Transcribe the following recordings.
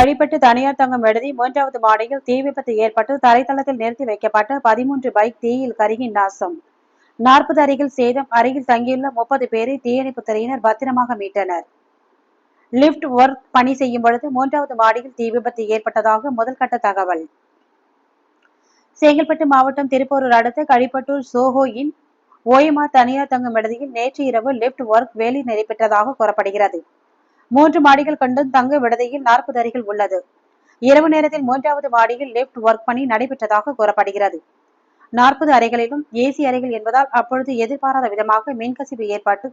வழிபட்டு தனியார் தங்கும் விடுதி மூன்றாவது மாடியில் தீ விபத்து ஏற்பட்டு தரைத்தளத்தில் நிறுத்தி வைக்கப்பட்ட பதிமூன்று பைக் தீயில் கருகி நாசம். நாற்பது அருகில் சேதம் அருகில் தங்கியுள்ள முப்பது பேரை தீயணைப்பு துறையினர் பத்திரமாக மீட்டனர். லிப்ட் ஒர்க் பணி செய்யும் பொழுது மூன்றாவது மாடியில் தீ விபத்து ஏற்பட்டதாக முதல்கட்ட தகவல். செங்கல்பட்டு மாவட்டம் திருப்பூரூர் அடுத்த கழிப்பட்டூர் சோஹோயின் ஓயமா தனியார் தங்கும் விடுதியில் நேற்று இரவு லிப்ட் ஒர்க் வேலை நடைபெற்றதாக கூறப்படுகிறது. மூன்று மாடிகள் கொண்டும் தங்க விடுதியில் நாற்பது அறைகள் உள்ளது. இரவு நேரத்தில் மூன்றாவது மாடியில் லிப்ட் ஒர்க் பணி நடைபெற்றதாக கூறப்படுகிறது. நாற்பது அறைகளிலும் ஏசி அறைகள் என்பதால் அப்பொழுது எதிர்பாராத விதமாக மின்கசிவு ஏற்பட்டு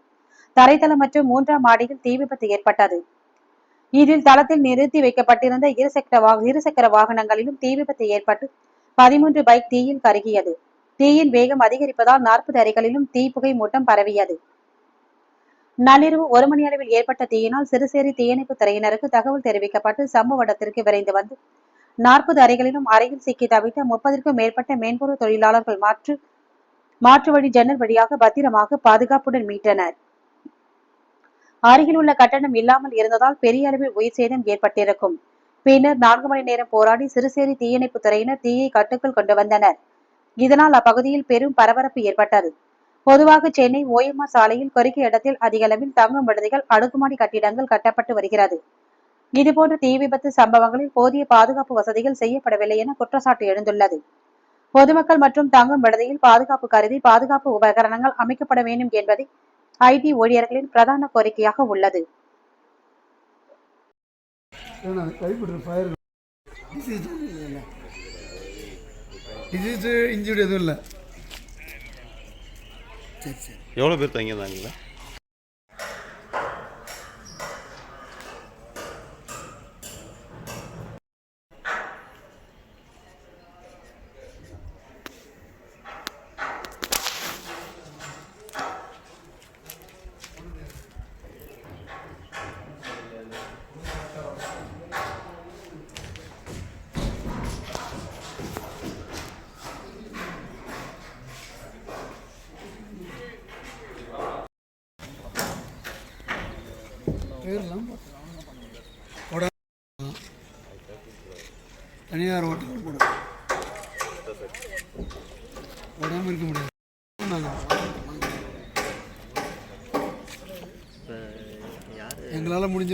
தரைத்தளம் மற்றும் மூன்றாம் மாடியில் தீ விபத்து ஏற்பட்டது. இதில் தளத்தில் நிறுத்தி வைக்கப்பட்டிருந்த இருசக்கர இருசக்கர வாகனங்களிலும் தீ விபத்து ஏற்பட்டு பதிமூன்று பைக் தீயில் கருகியது. தீயின் வேகம் அதிகரிப்பதால் நாற்பது அறைகளிலும் தீப்புகை மூட்டம் பரவியது. நள்ளிரவு ஒரு மணி அளவில் ஏற்பட்ட தீயினால் சிறுசேரி தீயணைப்பு துறையினருக்கு தகவல் தெரிவிக்கப்பட்டு சம்பவ இடத்திற்கு விரைந்து வந்து நாற்பது அறைகளிலும் அறையில் சிக்கி தவித்த முப்பதற்கும் மேற்பட்ட மேன்பொருள் தொழிலாளர்கள் மாற்று மாற்று வழி ஜன்னல் வழியாக பத்திரமாக பாதுகாப்புடன் மீட்டனர். அருகில் உள்ள கட்டணம் இல்லாமல் இருந்ததால் பெரிய அளவில் உயிர் சேதம் ஏற்பட்டிருக்கும். பின்னர் நான்கு மணி நேரம் போராடி சிறுசேரி தீயணைப்பு துறையினர் தீயை கட்டுக்குள் கொண்டு வந்தனர். இதனால் அப்பகுதியில் பெரும் பரபரப்பு ஏற்பட்டது. பொதுவாக சென்னை ஓஎம்ஆர் சாலையில் குறுகிய இடத்தில் அதிக அளவில் தங்கும் விடுதிகள் அடுக்குமாடி கட்டிடங்கள் கட்டப்பட்டு வருகிறது. இதுபோன்ற தீ விபத்து சம்பவங்களில் போதிய பாதுகாப்பு வசதிகள் செய்யப்படவில்லை என குற்றச்சாட்டு எழுந்துள்ளது. பொதுமக்கள் மற்றும் தங்கும் விடுதியில் பாதுகாப்பு கருதி பாதுகாப்பு உபகரணங்கள் அமைக்கப்பட வேண்டும் என்பதே ஐடி ஊழியர்களின் பிரதான கோரிக்கையாக உள்ளது. டிசீஸு இன்ஜுரி எதுவும் இல்லை. சரி சரி. எவ்வளோ பேர் தங்கியிருந்தாங்களா பேர்லாம். தனியார் ஹோட்டல் கூட உடம்பு இருக்க முடியாது. எங்களால் முடிஞ்ச